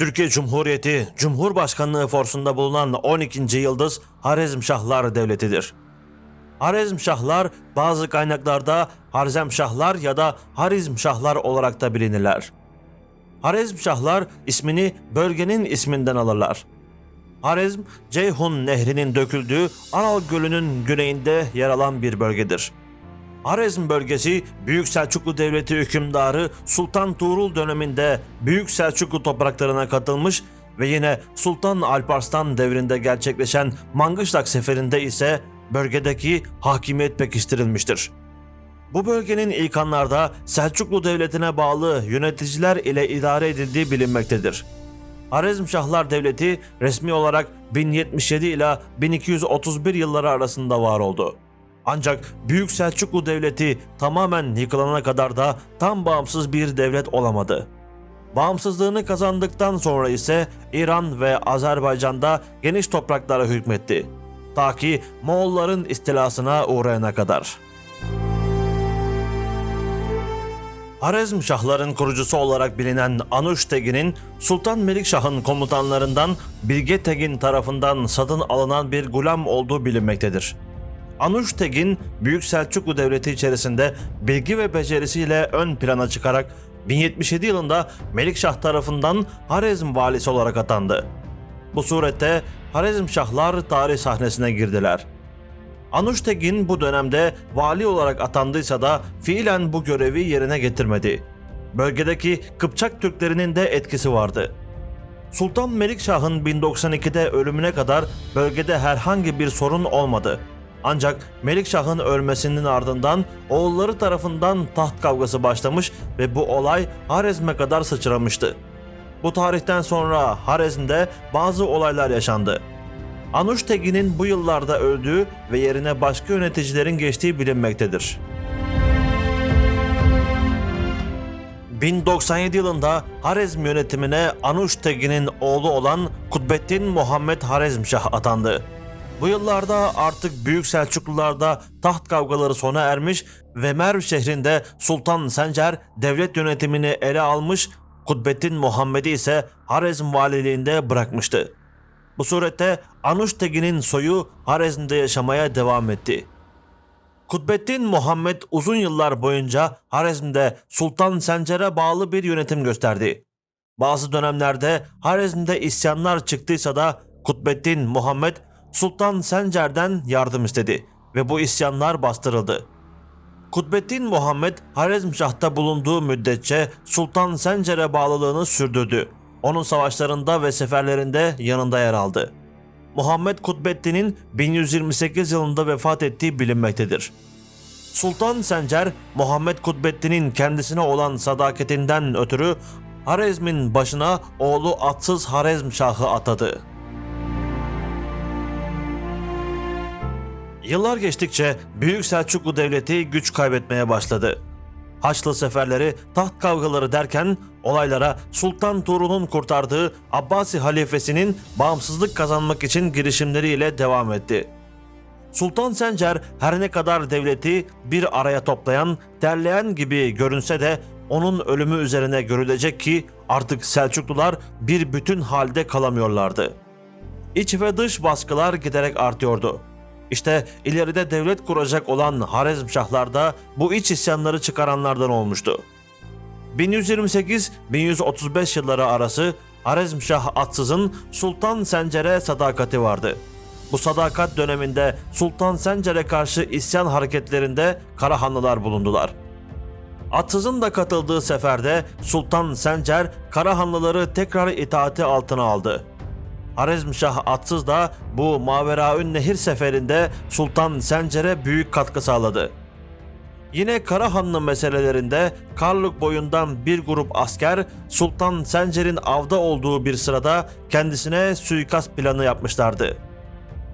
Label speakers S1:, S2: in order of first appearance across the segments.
S1: Türkiye Cumhuriyeti Cumhurbaşkanlığı forsunda bulunan 12. yıldız Harezmşahlar Devleti'dir. Harezmşahlar bazı kaynaklarda Harzemşahlar ya da Harizmşahlar olarak da bilinirler. Harezmşahlar ismini bölgenin isminden alırlar. Harezm, Ceyhun Nehri'nin döküldüğü Aral Gölü'nün güneyinde yer alan bir bölgedir. Harezm bölgesi Büyük Selçuklu Devleti hükümdarı Sultan Tuğrul döneminde Büyük Selçuklu topraklarına katılmış ve yine Sultan Alparslan devrinde gerçekleşen Mangışlak seferinde ise bölgedeki hakimiyet pekiştirilmiştir. Bu bölgenin ilk anlarda Selçuklu Devleti'ne bağlı yöneticiler ile idare edildiği bilinmektedir. Harezmşahlar Devleti resmi olarak 1077 ila 1231 yılları arasında var oldu. Ancak Büyük Selçuklu Devleti tamamen yıkılana kadar da tam bağımsız bir devlet olamadı. Bağımsızlığını kazandıktan sonra ise İran ve Azerbaycan'da geniş topraklara hükmetti. Ta ki Moğolların istilasına uğrayana kadar. Harezmşahların kurucusu olarak bilinen Anuş Tegin'in Sultan Melikşah'ın komutanlarından Bilge Tegin tarafından satın alınan bir gulam olduğu bilinmektedir. Anuş Tegin, Büyük Selçuklu Devleti içerisinde bilgi ve becerisiyle ön plana çıkarak 1077 yılında Melikşah tarafından Harezm valisi olarak atandı. Bu surette Harezmşahlar tarih sahnesine girdiler. Anuş Tekin bu dönemde vali olarak atandıysa da fiilen bu görevi yerine getirmedi. Bölgedeki Kıpçak Türklerinin de etkisi vardı. Sultan Melikşah'ın 1092'de ölümüne kadar bölgede herhangi bir sorun olmadı. Ancak Melikşah'ın ölmesinin ardından oğulları tarafından taht kavgası başlamış ve bu olay Harezm'e kadar sıçramıştı. Bu tarihten sonra Harezm'de bazı olaylar yaşandı. Anuş Tegin'in bu yıllarda öldüğü ve yerine başka yöneticilerin geçtiği bilinmektedir. 1097 yılında Harezm yönetimine Anuş Tegin'in oğlu olan Kutbettin Muhammed Harezmşah atandı. Bu yıllarda artık Büyük Selçuklularda taht kavgaları sona ermiş ve Merv şehrinde Sultan Sencer devlet yönetimini ele almış, Kutbettin Muhammed'i ise Harezm valiliğinde bırakmıştı. Bu surette Anuş Tegin'in soyu Harezm'de yaşamaya devam etti. Kutbettin Muhammed uzun yıllar boyunca Harezm'de Sultan Sencer'e bağlı bir yönetim gösterdi. Bazı dönemlerde Harezm'de isyanlar çıktıysa da Kutbettin Muhammed Sultan Sencer'den yardım istedi ve bu isyanlar bastırıldı. Kutbettin Muhammed Harezmşah'ta bulunduğu müddetçe Sultan Sencer'e bağlılığını sürdürdü. Onun savaşlarında ve seferlerinde yanında yer aldı. Muhammed Kutbettin'in 1128 yılında vefat ettiği bilinmektedir. Sultan Sencer, Muhammed Kutbettin'in kendisine olan sadakatinden ötürü Harezm'in başına oğlu Atsız Harezm Şah'ı atadı. Yıllar geçtikçe Büyük Selçuklu Devleti güç kaybetmeye başladı. Haçlı seferleri, taht kavgaları derken olaylara Sultan Tuğrul'un kurtardığı Abbasi halifesinin bağımsızlık kazanmak için girişimleriyle devam etti. Sultan Sencer her ne kadar devleti bir araya toplayan, derleyen gibi görünse de onun ölümü üzerine görülecek ki artık Selçuklular bir bütün halde kalamıyorlardı. İç ve dış baskılar giderek artıyordu. İşte ileride devlet kuracak olan Harezmşahlar da bu iç isyanları çıkaranlardan olmuştu. 1128-1135 yılları arası Harezmşah Atsız'ın Sultan Sencer'e sadakati vardı. Bu sadakat döneminde Sultan Sencer'e karşı isyan hareketlerinde Karahanlılar bulundular. Atsız'ın da katıldığı seferde Sultan Sencer Karahanlıları tekrar itaati altına aldı. Harezmşah Atsız da bu Maveraün Nehir seferinde Sultan Sencer'e büyük katkı sağladı. Yine Karahanlı meselelerinde Karluk boyundan bir grup asker Sultan Sencer'in avda olduğu bir sırada kendisine suikast planı yapmışlardı.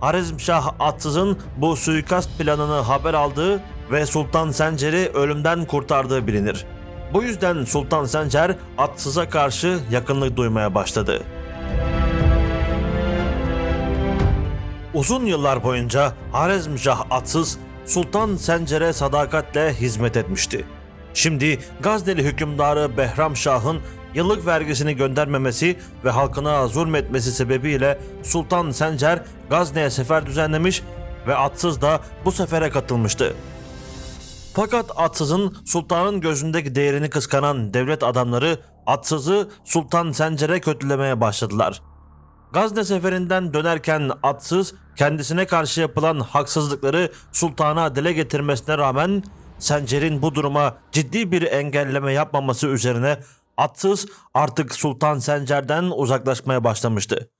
S1: Harezmşah Atsız'ın bu suikast planını haber aldığı ve Sultan Sencer'i ölümden kurtardığı bilinir. Bu yüzden Sultan Sencer Atsız'a karşı yakınlık duymaya başladı. Uzun yıllar boyunca Harezmşah Atsız Sultan Sencer'e sadakatle hizmet etmişti. Şimdi Gazneli hükümdarı Behram Şah'ın yıllık vergisini göndermemesi ve halkına zulmetmesi sebebiyle Sultan Sencer Gazne'ye sefer düzenlemiş ve atsız da bu sefere katılmıştı. Fakat atsızın sultanın gözündeki değerini kıskanan devlet adamları atsızı Sultan Sencer'e kötülemeye başladılar. Gazne seferinden dönerken atsız kendisine karşı yapılan haksızlıkları sultana dile getirmesine rağmen Sencer'in bu duruma ciddi bir engelleme yapmaması üzerine atsız artık Sultan Sencer'den uzaklaşmaya başlamıştı.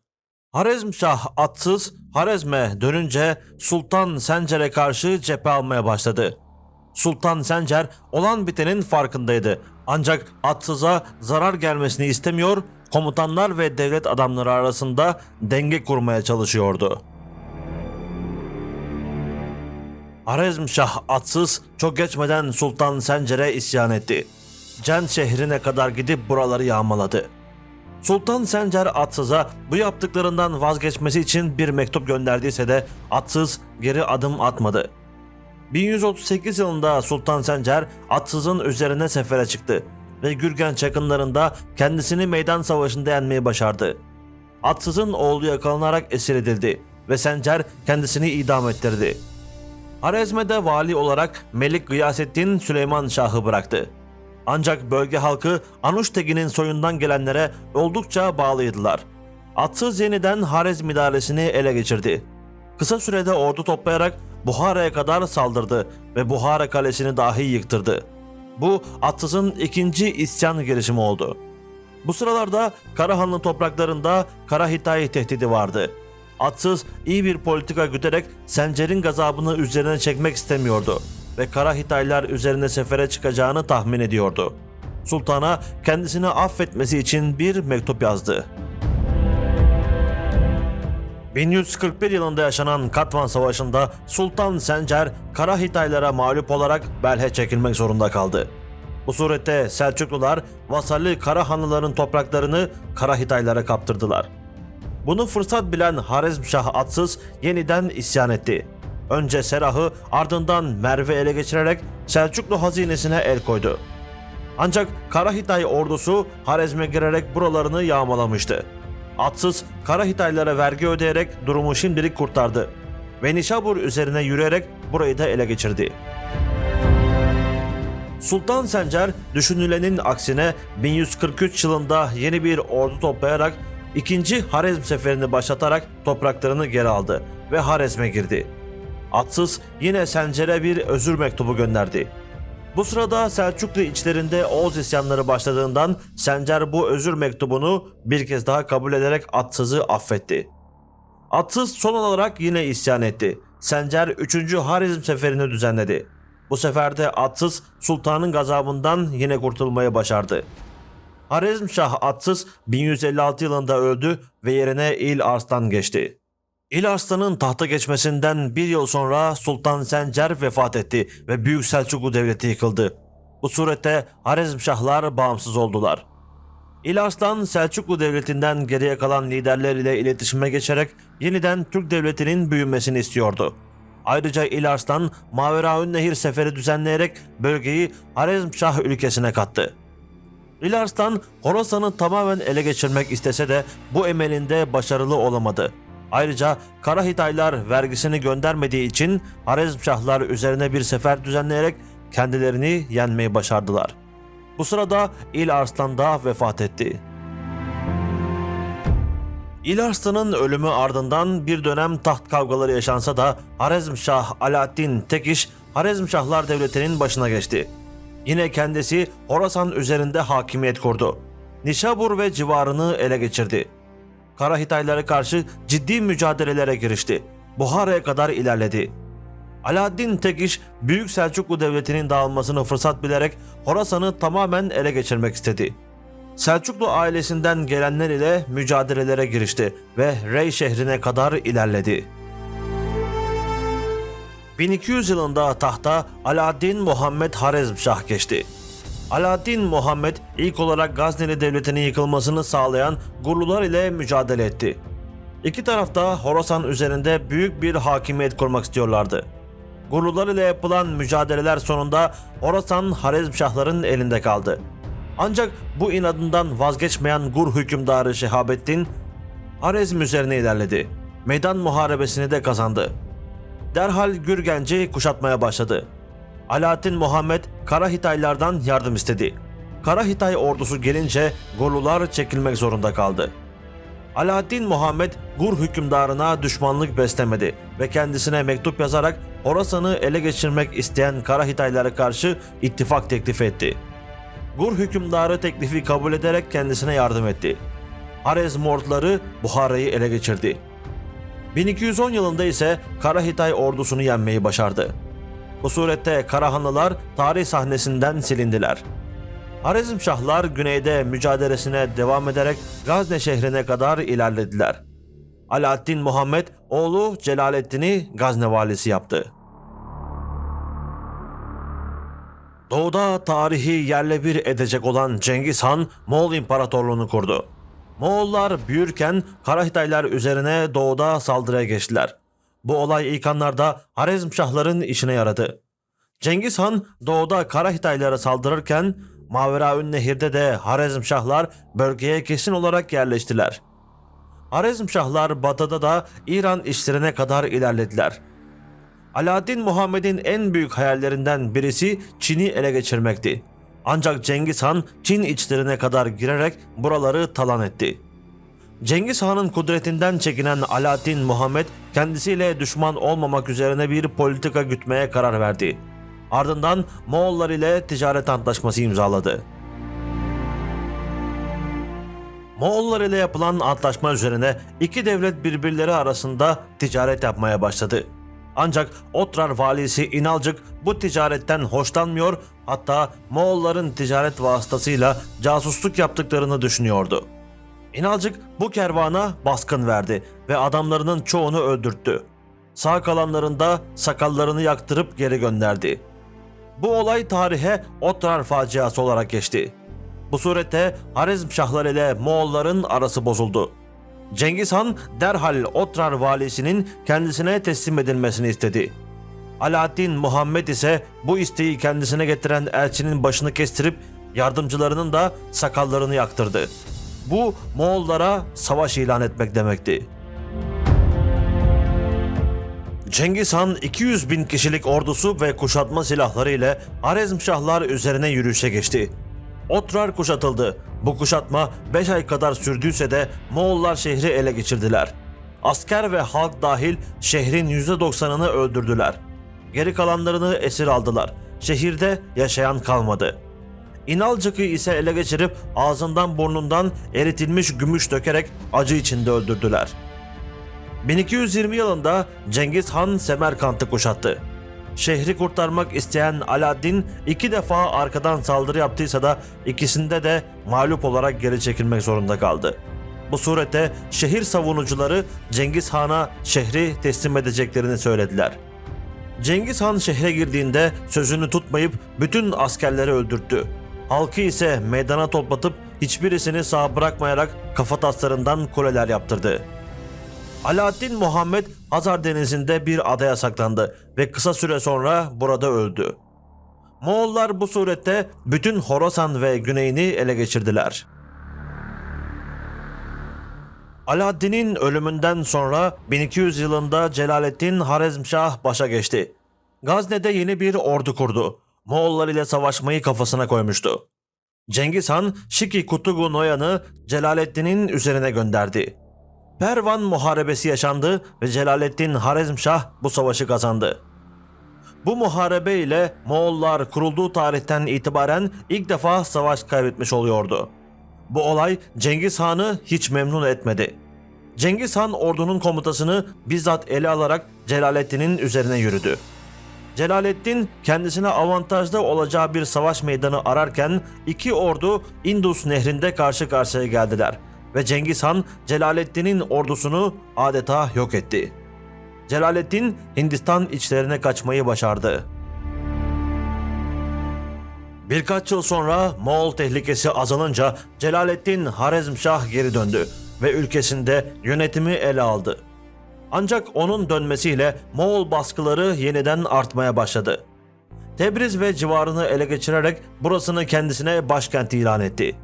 S1: Harezmşah atsız Harezm'e dönünce Sultan Sencer'e karşı cephe almaya başladı. Sultan Sencer olan bitenin farkındaydı. Ancak atsıza zarar gelmesini istemiyor, komutanlar ve devlet adamları arasında denge kurmaya çalışıyordu. Harezmşah atsız çok geçmeden Sultan Sencer'e isyan etti. Cen şehrine kadar gidip buraları yağmaladı. Sultan Sencer Atsız'a bu yaptıklarından vazgeçmesi için bir mektup gönderdiyse de Atsız geri adım atmadı. 1138 yılında Sultan Sencer Atsız'ın üzerine sefere çıktı ve Gürgen çakınlarında kendisini meydan savaşında yenmeyi başardı. Atsız'ın oğlu yakalanarak esir edildi ve Sencer kendisini idam ettirdi. Harezme'de vali olarak Melik Gıyasettin Süleyman Şah'ı bıraktı. Ancak bölge halkı Anuştegi'nin soyundan gelenlere oldukça bağlıydılar. Atsız yeniden Harezm idaresini ele geçirdi. Kısa sürede ordu toplayarak Buhara'ya kadar saldırdı ve Buhara kalesini dahi yıktırdı. Bu Atsız'ın ikinci isyan girişimi oldu. Bu sıralarda Karahanlı topraklarında Karahitay tehdidi vardı. Atsız iyi bir politika güderek Sencer'in gazabını üzerine çekmek istemiyordu ve Karahitaylar üzerine sefere çıkacağını tahmin ediyordu. Sultana kendisini affetmesi için bir mektup yazdı. 1141 yılında yaşanan Katvan Savaşı'nda Sultan Sencer Karahitaylara mağlup olarak Belhe çekilmek zorunda kaldı. Bu surette Selçuklular vasalli Karahanlıların topraklarını Karahitaylara kaptırdılar. Bunu fırsat bilen Harezmşah Atsız yeniden isyan etti. Önce Serah'ı ardından Merve ele geçirerek Selçuklu hazinesine el koydu. Ancak Karahitay ordusu Harezm'e girerek buralarını yağmalamıştı. Atsız Karahitaylara vergi ödeyerek durumu şimdilik kurtardı ve Nişabur üzerine yürüyerek burayı da ele geçirdi. Sultan Sencer düşünülenin aksine 1143 yılında yeni bir ordu toplayarak ikinci Harezm seferini başlatarak topraklarını geri aldı ve Harezm'e girdi. Atsız yine Sencer'e bir özür mektubu gönderdi. Bu sırada Selçuklu içlerinde Oğuz isyanları başladığından Sencer bu özür mektubunu bir kez daha kabul ederek Atsız'ı affetti. Atsız son olarak yine isyan etti. Sencer 3. Harizm seferini düzenledi. Bu seferde Atsız sultanın gazabından yine kurtulmayı başardı. Harizmşah Atsız 1156 yılında öldü ve yerine İl Arslan geçti. İl Arslan'ın tahta geçmesinden bir yıl sonra Sultan Sencer vefat etti ve Büyük Selçuklu Devleti yıkıldı. Bu surette Harizmşahlar bağımsız oldular. İl Arslan Selçuklu Devleti'nden geriye kalan liderler ile iletişime geçerek yeniden Türk Devleti'nin büyümesini istiyordu. Ayrıca İl Arslan Maveraün Nehir seferi düzenleyerek bölgeyi Harizmşah ülkesine kattı. İl Arslan Horasan'ı tamamen ele geçirmek istese de bu emelinde başarılı olamadı. Ayrıca Karahitaylar vergisini göndermediği için Harezmşahlar üzerine bir sefer düzenleyerek kendilerini yenmeyi başardılar. Bu sırada İl Arslan da vefat etti. İl Arslan'ın ölümü ardından bir dönem taht kavgaları yaşansa da Harezmşah Alaaddin Tekiş Harezmşahlar Devleti'nin başına geçti. Yine kendisi Horasan üzerinde hakimiyet kurdu. Nişabur ve civarını ele geçirdi. Karahitaylara karşı ciddi mücadelelere girişti. Buhara'ya kadar ilerledi. Alaaddin Tekiş, Büyük Selçuklu Devleti'nin dağılmasını fırsat bilerek Horasan'ı tamamen ele geçirmek istedi. Selçuklu ailesinden gelenler ile mücadelelere girişti ve Rey şehrine kadar ilerledi. 1200 yılında tahta Alaaddin Muhammed Harezmşah geçti. Alaaddin Muhammed ilk olarak Gazneli Devleti'nin yıkılmasını sağlayan Gurlular ile mücadele etti. İki taraf da Horasan üzerinde büyük bir hakimiyet kurmak istiyorlardı. Gurlular ile yapılan mücadeleler sonunda Horasan Harezmşahların elinde kaldı. Ancak bu inadından vazgeçmeyen Gur hükümdarı Şehabettin Harezm üzerine ilerledi. Meydan muharebesini de kazandı. Derhal Gürgenci kuşatmaya başladı. Alaaddin Muhammed Kara Hitaylardan yardım istedi. Kara Hitay ordusu gelince Gurlular çekilmek zorunda kaldı. Alaaddin Muhammed Gur hükümdarına düşmanlık beslemedi ve kendisine mektup yazarak Horasan'ı ele geçirmek isteyen Kara Hitaylara karşı ittifak teklif etti. Gur hükümdarı teklifi kabul ederek kendisine yardım etti. Harezmordları Buhara'yı ele geçirdi. 1210 yılında ise Kara Hitay ordusunu yenmeyi başardı. Bu surette Karahanlılar tarih sahnesinden silindiler. Harezmşahlar güneyde mücadelesine devam ederek Gazne şehrine kadar ilerlediler. Alaaddin Muhammed oğlu Celaleddin'i Gazne valisi yaptı. Doğuda tarihi yerle bir edecek olan Cengiz Han Moğol İmparatorluğunu kurdu. Moğollar büyürken Karahitaylar üzerine doğuda saldırıya geçtiler. Bu olay ilk anlarda Harezmşahların işine yaradı. Cengiz Han doğuda Karahitaylara saldırırken Maveraün Nehir'de de Harezmşahlar bölgeye kesin olarak yerleştiler. Harezmşahlar batıda da İran işlerine kadar ilerlediler. Alaaddin Muhammed'in en büyük hayallerinden birisi Çin'i ele geçirmekti. Ancak Cengiz Han Çin içlerine kadar girerek buraları talan etti. Cengiz Han'ın kudretinden çekinen Alaaddin Muhammed kendisiyle düşman olmamak üzerine bir politika gütmeye karar verdi. Ardından Moğollar ile ticaret antlaşması imzaladı. Moğollar ile yapılan antlaşma üzerine iki devlet birbirleri arasında ticaret yapmaya başladı. Ancak Otrar valisi İnalcık bu ticaretten hoşlanmıyor hatta Moğolların ticaret vasıtasıyla casusluk yaptıklarını düşünüyordu. İnalcık bu kervana baskın verdi ve adamlarının çoğunu öldürttü. Sağ kalanların da sakallarını yaktırıp geri gönderdi. Bu olay tarihe Otrar faciası olarak geçti. Bu surette Harezmşahlar ile Moğolların arası bozuldu. Cengiz Han derhal Otrar valisinin kendisine teslim edilmesini istedi. Alaaddin Muhammed ise bu isteği kendisine getiren elçinin başını kestirip yardımcılarının da sakallarını yaktırdı. Bu Moğollara savaş ilan etmek demekti. Cengiz Han 200 bin kişilik ordusu ve kuşatma silahları ile Harezmşahlar üzerine yürüyüşe geçti. Otrar kuşatıldı. Bu kuşatma 5 ay kadar sürdüyse de Moğollar şehri ele geçirdiler. Asker ve halk dahil şehrin %90'ını öldürdüler. Geri kalanlarını esir aldılar. Şehirde yaşayan kalmadı. İnalcık'ı ise ele geçirip ağzından burnundan eritilmiş gümüş dökerek acı içinde öldürdüler. 1220 yılında Cengiz Han Semerkant'ı kuşattı. Şehri kurtarmak isteyen Alaaddin iki defa arkadan saldırı yaptıysa da ikisinde de mağlup olarak geri çekilmek zorunda kaldı. Bu surette şehir savunucuları Cengiz Han'a şehri teslim edeceklerini söylediler. Cengiz Han şehre girdiğinde sözünü tutmayıp bütün askerleri öldürttü. Halkı ise meydana toplatıp hiçbirisini sağ bırakmayarak kafataslarından kuleler yaptırdı. Alaaddin Muhammed Hazar Denizi'nde bir adaya saklandı ve kısa süre sonra burada öldü. Moğollar bu surette bütün Horasan ve güneyini ele geçirdiler. Alaaddin'in ölümünden sonra 1200 yılında Celaleddin Harezmşah başa geçti. Gazne'de yeni bir ordu kurdu. Moğollar ile savaşmayı kafasına koymuştu. Cengiz Han Şiki Kutugu Noyan'ı Celaleddin'in üzerine gönderdi. Pervan Muharebesi yaşandı ve Celaleddin Harezmşah bu savaşı kazandı. Bu muharebe ile Moğollar kurulduğu tarihten itibaren ilk defa savaş kaybetmiş oluyordu. Bu olay Cengiz Han'ı hiç memnun etmedi. Cengiz Han ordunun komutasını bizzat ele alarak Celaleddin'in üzerine yürüdü. Celaleddin kendisine avantajlı olacağı bir savaş meydanı ararken iki ordu Indus nehrinde karşı karşıya geldiler ve Cengiz Han Celaleddin'in ordusunu adeta yok etti. Celaleddin Hindistan içlerine kaçmayı başardı. Birkaç yıl sonra Moğol tehlikesi azalınca Celaleddin Harezmşah geri döndü ve ülkesinde yönetimi ele aldı. Ancak onun dönmesiyle Moğol baskıları yeniden artmaya başladı. Tebriz ve civarını ele geçirerek burasını kendisine başkent ilan etti.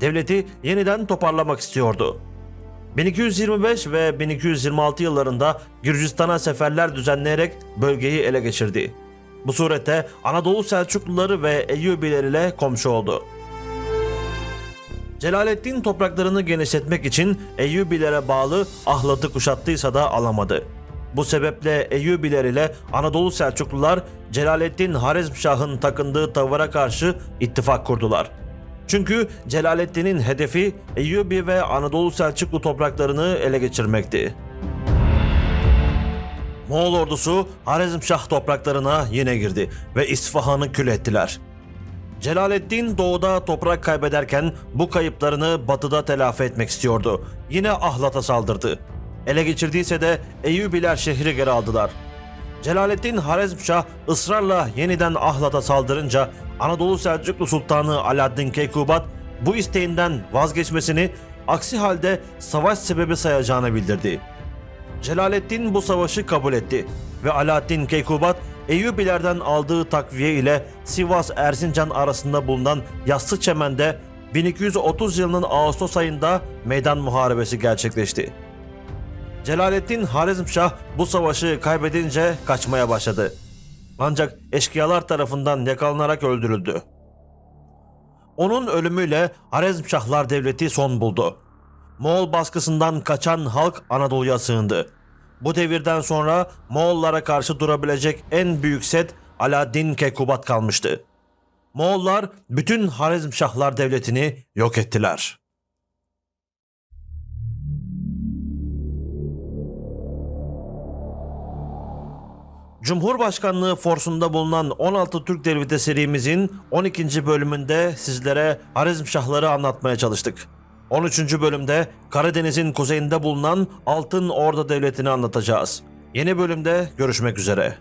S1: Devleti yeniden toparlamak istiyordu. 1225 ve 1226 yıllarında Gürcistan'a seferler düzenleyerek bölgeyi ele geçirdi. Bu surette Anadolu Selçukluları ve Eyyubiler ile komşu oldu. Celaleddin topraklarını genişletmek için Eyyubilere bağlı Ahlat'ı kuşattıysa da alamadı. Bu sebeple Eyyubiler ile Anadolu Selçuklular Celaleddin Harizmşah'ın takındığı tavıra karşı ittifak kurdular. Çünkü Celaleddin'in hedefi Eyyubi ve Anadolu Selçuklu topraklarını ele geçirmekti. Moğol ordusu Harizmşah topraklarına yine girdi ve İsfahan'ı kül ettiler. Celaleddin doğuda toprak kaybederken bu kayıplarını batıda telafi etmek istiyordu. Yine Ahlat'a saldırdı. Ele geçirdiyse de Eyyubiler şehri geri aldılar. Celaleddin Harezmşah ısrarla yeniden Ahlat'a saldırınca Anadolu Selçuklu Sultanı Alaaddin Keykubat bu isteğinden vazgeçmesini aksi halde savaş sebebi sayacağını bildirdi. Celaleddin bu savaşı kabul etti ve Alaaddin Keykubat Eyyubilerden aldığı takviye ile Sivas Erzincan arasında bulunan Yassı Çemen'de 1230 yılının Ağustos ayında meydan muharebesi gerçekleşti. Celaleddin Harizmşah bu savaşı kaybedince kaçmaya başladı. Ancak eşkıyalar tarafından yakalanarak öldürüldü. Onun ölümüyle Harezmşahlar Devleti son buldu. Moğol baskısından kaçan halk Anadolu'ya sığındı. Bu devirden sonra Moğollara karşı durabilecek en büyük set Alaaddin Keykubat kalmıştı. Moğollar bütün Harezmşahlar Devleti'ni yok ettiler. Cumhurbaşkanlığı forsunda bulunan 16 Türk Devleti serimizin 12. bölümünde sizlere Harizmşahları anlatmaya çalıştık. 13. bölümde Karadeniz'in kuzeyinde bulunan Altın Orda Devleti'ni anlatacağız. Yeni bölümde görüşmek üzere.